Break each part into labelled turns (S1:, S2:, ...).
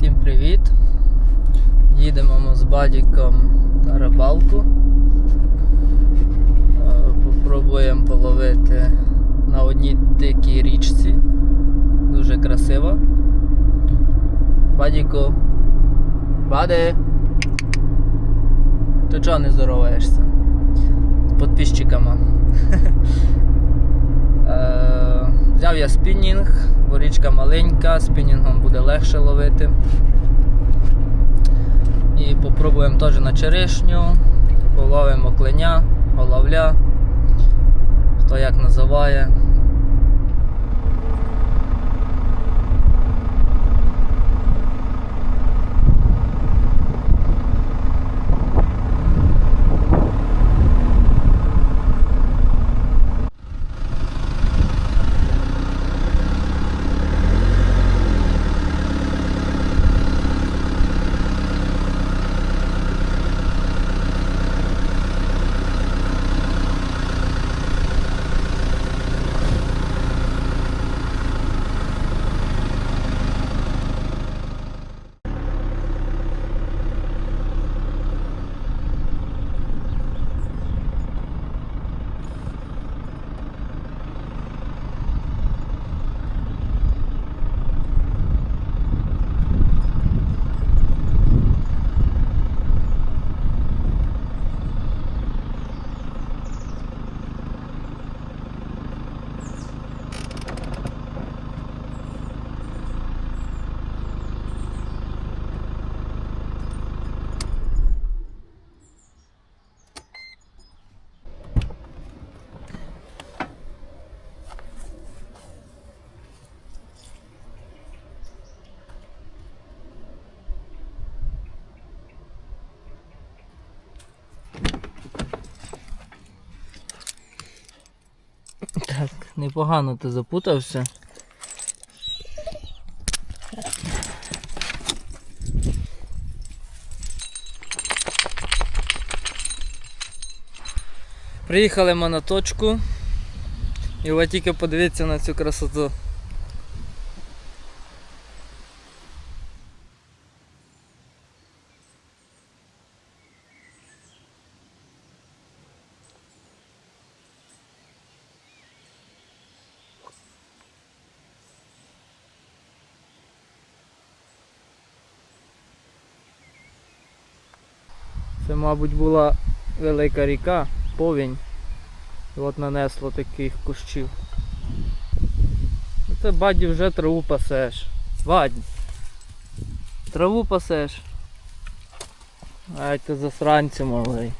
S1: Всім привіт! Їдемо ми з Бадіком на рибалку. Е, Попробуємо половити на одній дикій річці. Дуже красиво. Бадіку. Баде! Ти чого не здороваєшся? З підписчиками. Е, Взяв я спінінг, бо річка маленька, спінінгом буде легше ловити. І попробуємо теж на черешню, половимо кленя, головля, хто як називає. Так, непогано ти запутався. Приїхали ми на точку. І ви тільки подивіться на цю красоту. Це, мабуть, була велика ріка, повінь. І от нанесло таких кущів. Ну, Це баді вже траву пасеш. Бадь. Траву пасеш. Ай ти засранці малий.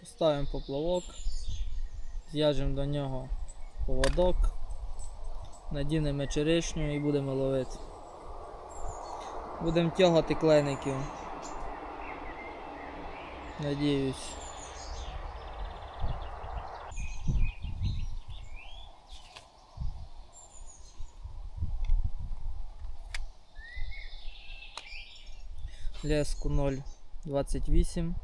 S1: Поставимо поплавок. Зв'яжемо до нього поводок. Надінемо черешню і будемо ловити. Будемо тягати клеників. Надіюсь. Леску 0,28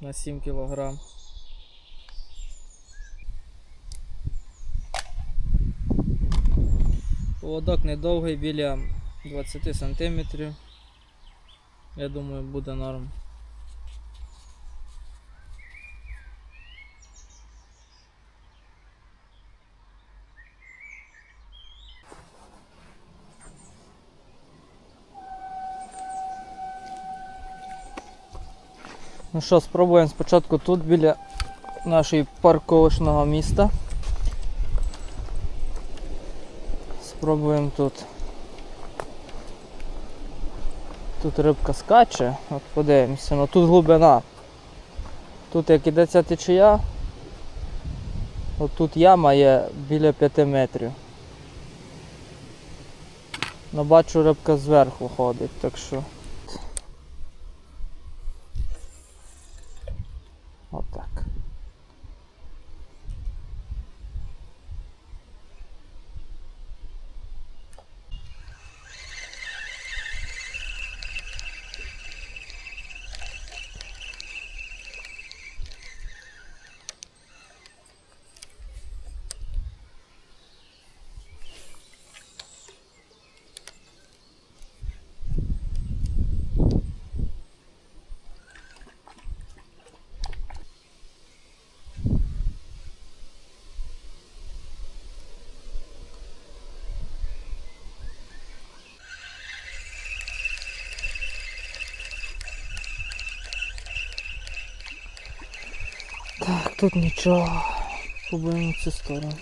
S1: на 7 кілограм. Поводок недовгий біля 20 сантиметрів. Я думаю, буде норм. Ну що, спробуємо спочатку тут біля нашої парковочного міста. Спробуємо тут. Тут рибка скаче, от подивимося, ну тут глибина. Тут як ідеться течія, от тут яма є біля 5 метрів. Ну бачу рибка зверху ходить, так що. Отак. Тут нічого. Побуємо цю сторону.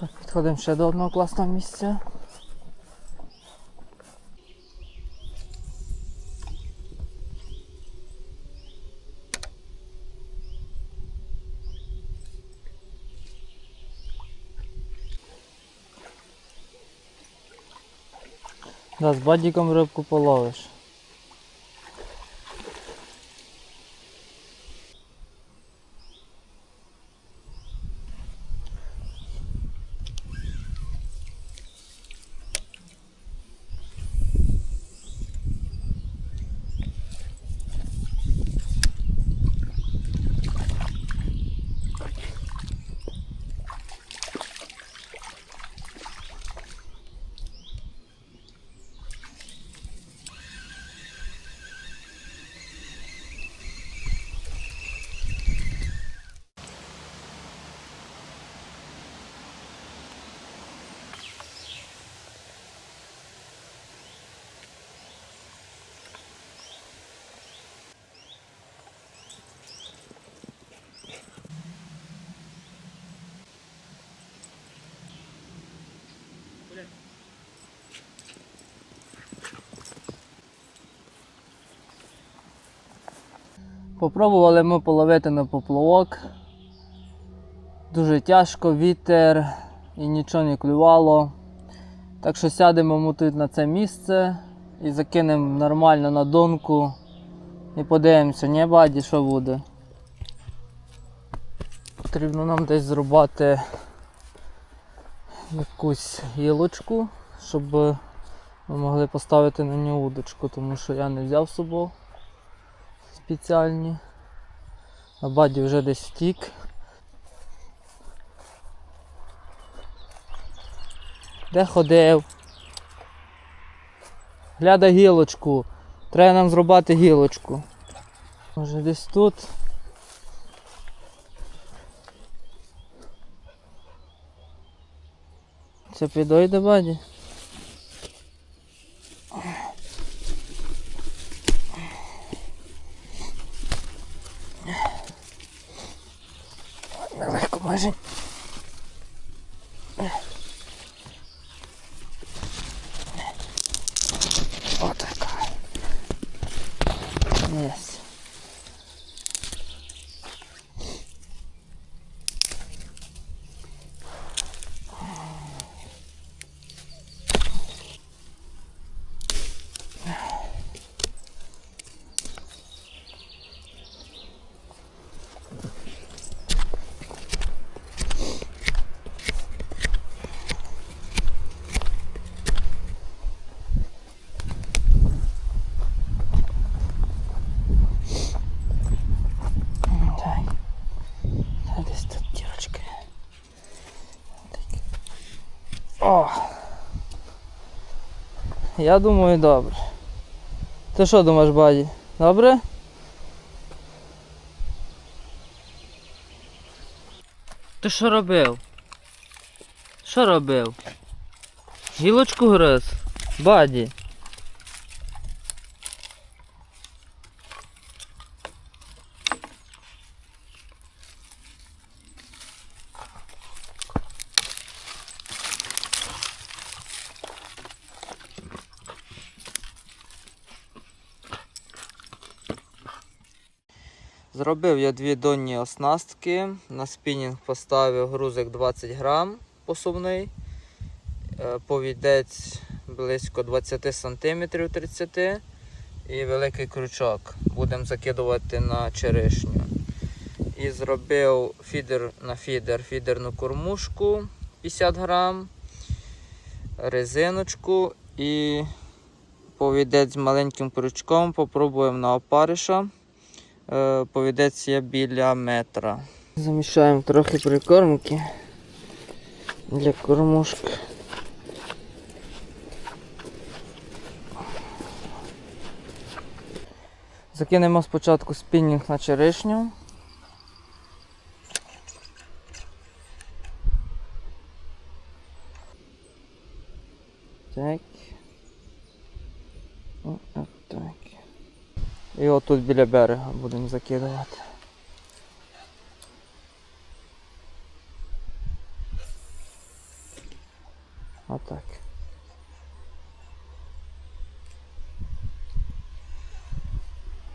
S1: Так, підходимо ще до одного класного місця. Да, з бадіком рибку половиш. Попробували ми половити на поплавок. Дуже тяжко, вітер і нічого не клювало. Так що сядемо ми тут на це місце і закинемо нормально на донку і подивимося, ні, баді, що буде. Потрібно нам десь зрубати якусь гілочку, щоб ми могли поставити на нього удочку, тому що я не взяв з собою спеціальні. А баді вже десь втік. Де ходив? Гляда гілочку. Треба нам зробити гілочку. Може десь тут. Це підойде баді? Легко майже. Отака. Єсть. Так. Та десь тут дірочка. Так. О! Я думаю, добре. Ти що думаєш, баді? Добре? Ти що робив? Що робив? Гілочку гриз? Баді. Зробив я дві донні оснастки. На спінінг поставив грузик 20 грам посувний. Е, Повідець близько 20 см 30 і великий крючок. Будемо закидувати на черешню. І зробив фідер на фідер, фідерну кормушку 50 грам. резиночку і повідець з маленьким крючком. Попробуємо на опариша. Е, Повідець є біля метра. Замішаємо трохи прикормки для кормушки. Закинемо спочатку спінінг на черешню. Так. О, так. І отут біля берега будемо закидувати. Отак.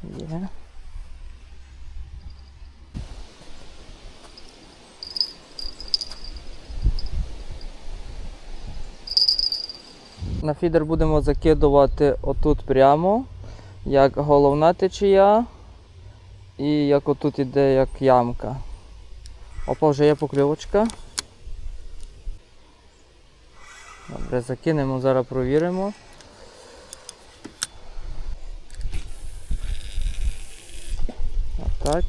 S1: Є. На фідер будемо закидувати отут прямо, як головна течія, і як отут іде як ямка. Опа, вже є покльовочка. Добре, закинемо, зараз провіримо. Отак.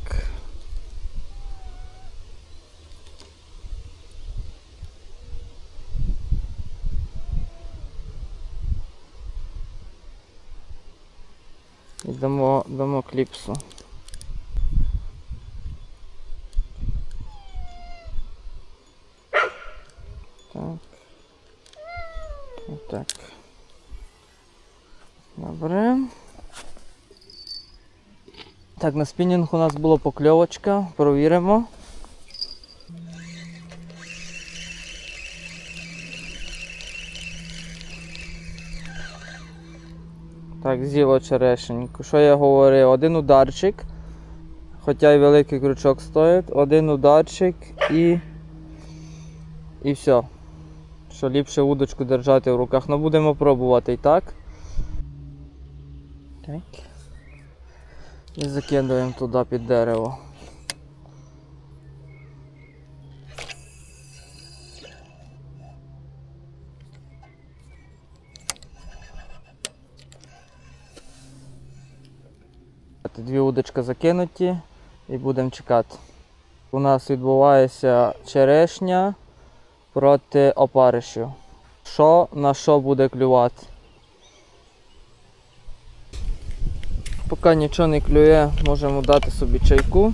S1: Кліпсу. Так. Отак. Добре. Так, на спінінг у нас була покльовочка, провіримо. Так, з'їло черешеньку. Що я говорив? Один ударчик, хоча й великий крючок стоїть, один ударчик і. І все. Що ліпше удочку держати в руках. Ну будемо пробувати і так. Так. І закидуємо туди під дерево. Дві удочки закинуті і будемо чекати. У нас відбувається черешня проти опаришів. Що на що буде клювати? Поки нічого не клює, можемо дати собі чайку.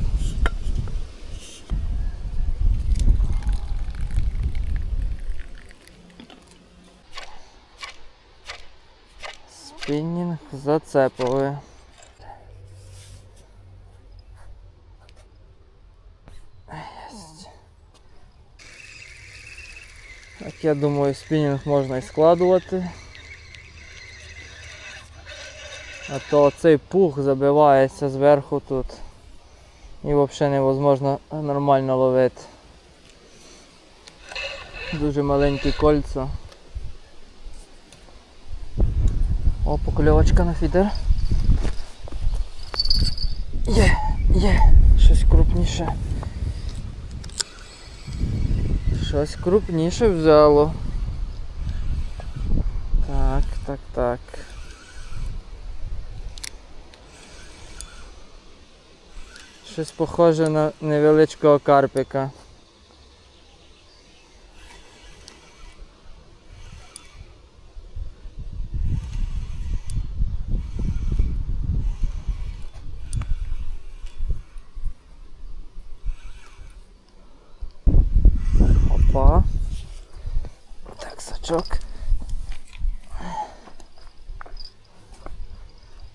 S1: Спінінг зацепили. Так, я думаю, спінінг можна і складувати. А то цей пух забивається зверху тут. І взагалі невозможно нормально ловити. Дуже маленькі кольця. О, покльовочка на фідер. Є, є, щось крупніше. Щось крупніше взяло. Так, так, так. Щось похоже на невеличкого карпика. Опа. Так.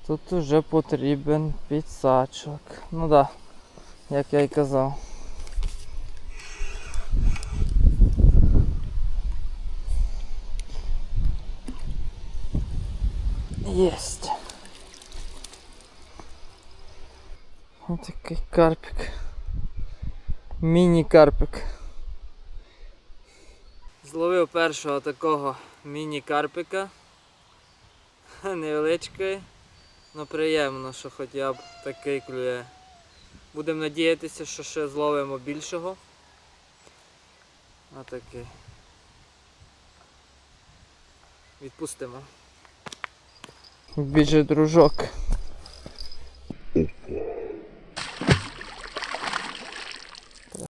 S1: Тут уже потрібен підсачок. Ну да, як я й казав. Єсть. Ось такий карпик. Міні-карпик. Зловив першого такого міні-карпика. Невеличкий. Ну приємно, що хоча б такий клює. Будемо надіятися, що ще зловимо більшого. Отакий. Відпустимо. Біжи, дружок.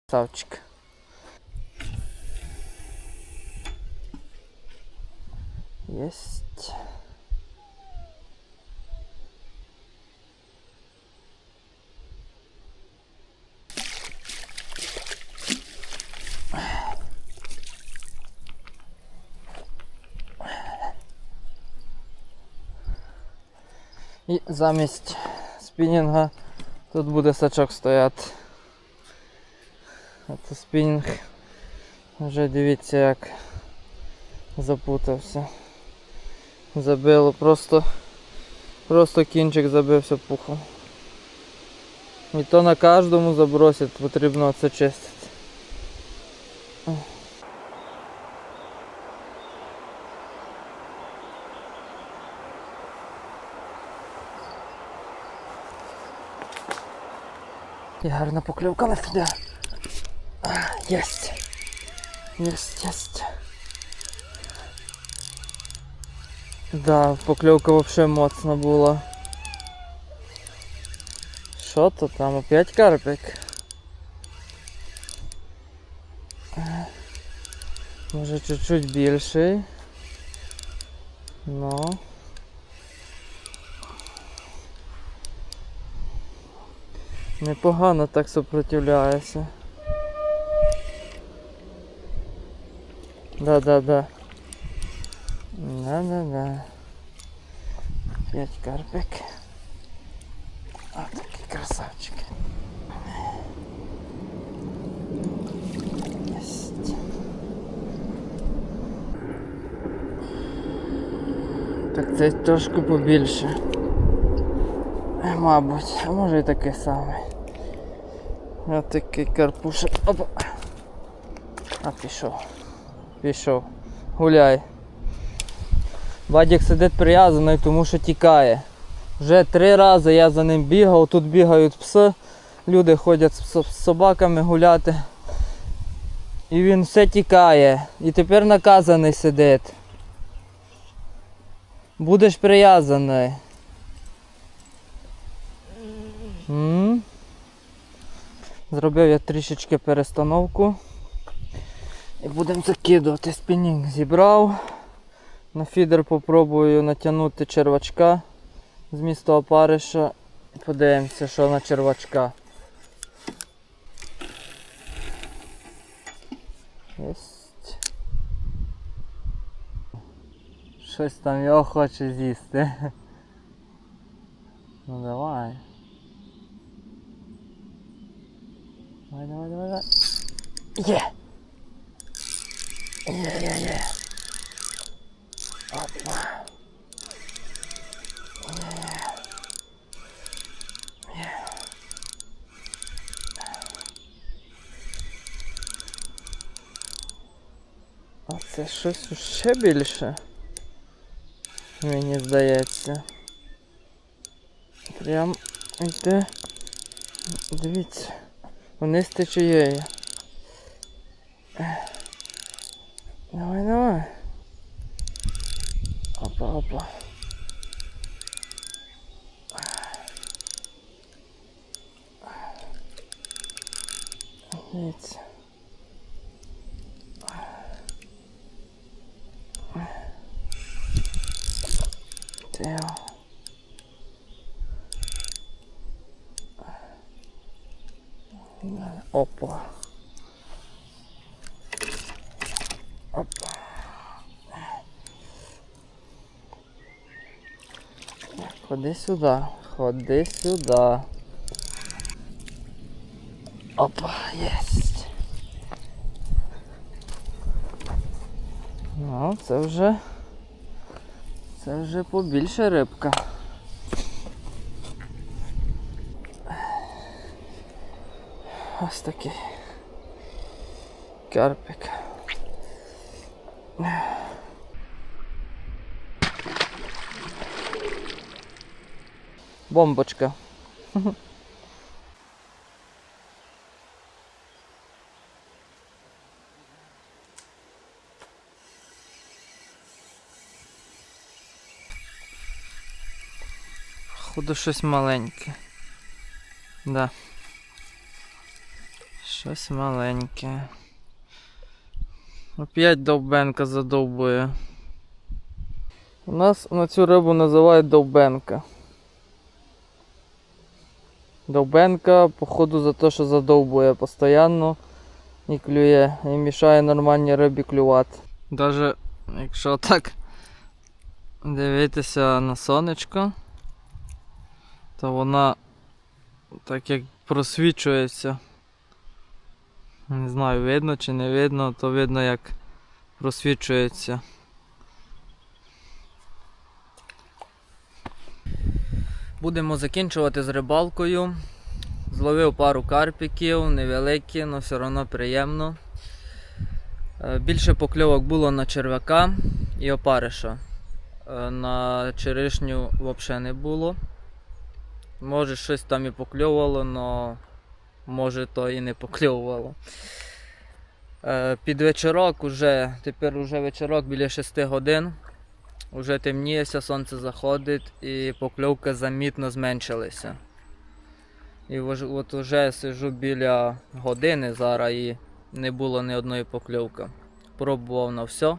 S1: Красавчик. Есть. І замість спінінга тут буде сачок стояти. Це спінінг. Вже дивіться як запутався. Забило, просто просто кінчик забився пухом. І то на кожному забросі потрібно це чистити. І гарна покльовка на фідер. Єсть. Єсть, єсть. Да, покльовка вообще моцна була. Що то там? Опять карпик? Може чуть-чуть більший. Ну. Непогано так сопротивляється. Да-да-да. Да-да-да. П'ять карпик. А такі красавчики. Єсть. Так це трошки побільше. Е, Мабуть, а може і таке саме. Ось такий карпушек. Опа. А пішов. Пішов. Гуляй. Бадік сидить прив'язаний, тому що тікає. Вже три рази я за ним бігав, тут бігають пси, люди ходять з собаками гуляти. І він все тікає. І тепер наказаний сидить. Будеш прив'язаний. Зробив я трішечки перестановку. І будемо закидувати. Спінінг зібрав. На фідер попробую натягнути червачка з міста опариша. Подивимося, що на червачка. Єсть. Щось там його хоче з'їсти. Ну давай. Давай, давай, давай, давай. Є! Є, є, є. А це щось ще більше. Мені здається. Прям йде. Дивіться. Вниз течією. Давай, давай. Опа, опа. Дивіться. Тео. Опа. Опа. Ходи сюди, ходи сюди. Опа, єсть. Ну, це вже. Це вже побільше рибка. Ось такий. Карпик. Бомбочка. Походу щось маленьке. Да. Щось маленьке. Опять довбенка задовбує. У нас на цю рибу називають довбенка. Довбенка, походу, за те, що задовбує постійно і клює, і мішає нормальній рибі клювати. Даже якщо так дивитися на сонечко, то вона так як просвічується. Не знаю, видно чи не видно, то видно як просвічується. Будемо закінчувати з рибалкою. Зловив пару карпіків, невеликі, але все одно приємно. Е, Більше покльовок було на черв'яка і опариша. Е, На черешню взагалі не було. Може щось там і покльовувало, але може то і не покльовувало. Е, Під вечорок уже, тепер уже вечорок біля 6 годин. Уже темніється, сонце заходить і покльовки замітно зменшилися. І от уже сижу біля години зараз і не було ні одної покльовки. Пробував на все.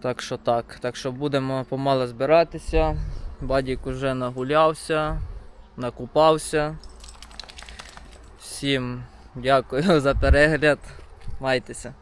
S1: Так що так. Так що будемо помало збиратися. Бадік уже нагулявся, накупався. Всім дякую за перегляд. Майтеся.